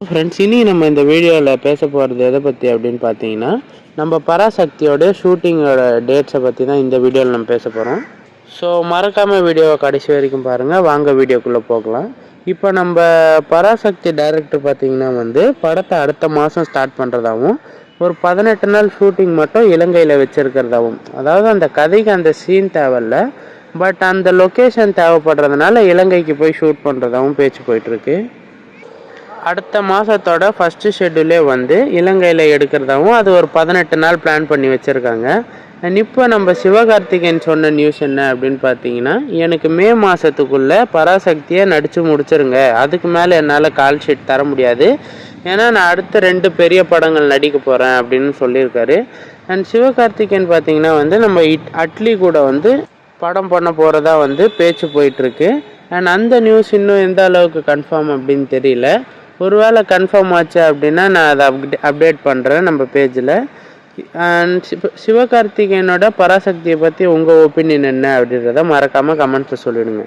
Friends இனி நம்ம இந்த வீடியோவில் பேச போகிறது எதை பற்றி அப்படின்னு பார்த்தீங்கன்னா நம்ம பராசக்தியோட ஷூட்டிங்கோட டேட்ஸை பற்றி தான் இந்த வீடியோவில் நம்ம பேச போகிறோம் ஸோ மறக்காமல் வீடியோவை கடைசி வரைக்கும் பாருங்கள் வாங்க வீடியோக்குள்ளே போகலாம். இப்போ நம்ம பராசக்தி டைரக்டர் பார்த்தீங்கன்னா வந்து படத்தை அடுத்த மாதம் ஸ்டார்ட் பண்ணுறதாகவும் ஒரு பதினெட்டு நாள் ஷூட்டிங் மட்டும் இலங்கையில் வச்சுருக்கிறதாகவும் அதாவது அந்த கதைக்கு அந்த சீன் தேவையில்ல பட் அந்த லொக்கேஷன் தேவைப்படுறதுனால இலங்கைக்கு போய் ஷூட் பண்ணுறதாகவும் பேச்சு போயிட்டுருக்கு அடுத்த மாதத்தோட ஃபஸ்ட்டு ஷெட்யூலே வந்து இலங்கையில் எடுக்கிறதாவும் அது ஒரு பதினெட்டு நாள் பிளான் பண்ணி வச்சுருக்காங்க. அண்ட் இப்போ நம்ம சிவகார்த்திகேயன் சொன்ன நியூஸ் என்ன அப்படின்னு பார்த்தீங்கன்னா எனக்கு மே மாதத்துக்குள்ளே பராசக்தியை நடித்து முடிச்சிருங்க. அதுக்கு மேலே என்னால் கால் ஷீட் தர முடியாது. ஏன்னா நான் அடுத்த ரெண்டு பெரிய படங்கள் நடிக்க போகிறேன் அப்படின்னு சொல்லியிருக்காரு. அண்ட் சிவகார்த்திகேயன் பார்த்தீங்கன்னா வந்து நம்ம இட் அட்லி கூட வந்து படம் பண்ண போகிறதா வந்து பேச்சு போயிட்டுருக்கு அண்ட் அந்த நியூஸ் இன்னும் எந்த அளவுக்கு கன்ஃபார்ம் அப்படின்னு தெரியல. ஒருவேளை கன்ஃபார்ம் ஆச்சு அப்படின்னா நான் அதை அப்டே அப்டேட் பண்ணுறேன் நம்ம பேஜில் அண்ட் சிவ சிவகார்த்திகேயனோட பராசக்தியை பற்றி உங்கள் ஒப்பீனியன் என்ன அப்படின்றத மறக்காமல் கமெண்ட்ஸில் சொல்லிவிடுங்க